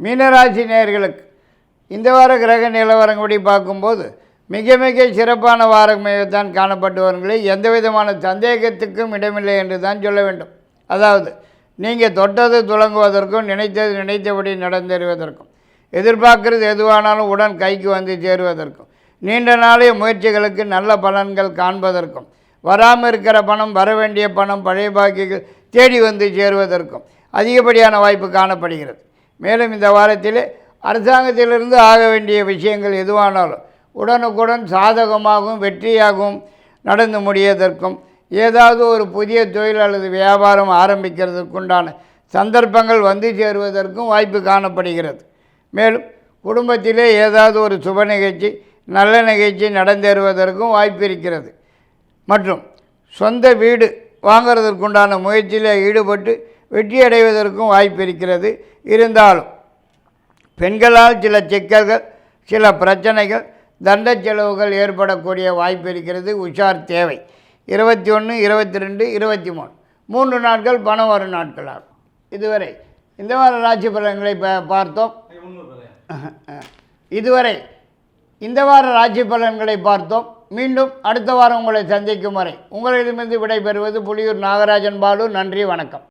மீனராசி நேர்களுக்கு இந்த வார கிரக நிலவரங்கப்படி பார்க்கும்போது மிக மிக சிறப்பான வாரமாகத்தான் காணப்பட்டு வருங்களே எந்த விதமான சந்தேகத்துக்கும் இடமில்லை என்று தான் சொல்ல வேண்டும். அதாவது நீங்கள் தொட்டது துளங்குவதற்கும் நினைத்தது நினைத்தபடி நடந்தேறுவதற்கும் எதிர்பார்க்கிறது எதுவானாலும் உடன் கைக்கு வந்து சேருவதற்கும் நீண்ட நாளைய முயற்சிகளுக்கு நல்ல பலன்கள் காண்பதற்கும் வராமல் இருக்கிற பணம் வர வேண்டிய பணம் பழைய பாக்கிகள் தேடி வந்து சேருவதற்கும் அதிகப்படியான வாய்ப்பு காணப்படுகிறது. மேலும் இந்த வாரத்தில் அரசாங்கத்திலிருந்து ஆக வேண்டிய விஷயங்கள் எதுவானாலும் உடனுக்குடன் சாதகமாகவும் வெற்றியாகவும் நடந்து முடியதற்கும் ஏதாவது ஒரு புதிய தொழில் அல்லது வியாபாரம் ஆரம்பிக்கிறதுக்குண்டான சந்தர்ப்பங்கள் வந்து சேருவதற்கும் வாய்ப்பு காணப்படுகிறது. மேலும் குடும்பத்திலே ஏதாவது ஒரு சுப நிகழ்ச்சி நல்ல நிகழ்ச்சி நடந்தேறுவதற்கும் வாய்ப்பு இருக்கிறது. மற்றும் சொந்த வீடு வாங்கிறதற்குண்டான முயற்சியில் ஈடுபட்டு வெற்றியடைவதற்கும் வாய்ப்பு இருக்கிறது. இருந்தாலும் பெண்களால் சில சிக்கல்கள் சில பிரச்சனைகள் தண்ட செலவுகள் ஏற்படக்கூடிய வாய்ப்பு இருக்கிறது. உஷார் தேவை. இருபத்தி ஒன்று இருபத்தி ரெண்டு இருபத்தி மூணு மூன்று நாட்கள் பணம் வரும் நாட்கள் ஆகும் இதுவரை இந்த வார ராசி பலன்களை பா- பார்த்தோம். இதுவரை இந்த வார ராசி பலன்களை பார்த்தோம். மீண்டும் அடுத்த வாரம் உங்களை சந்திக்கும் வரை உங்களிடமிருந்து விடைபெறுவது புலியூர் நாகராஜன் பாலு. நன்றி வணக்கம்.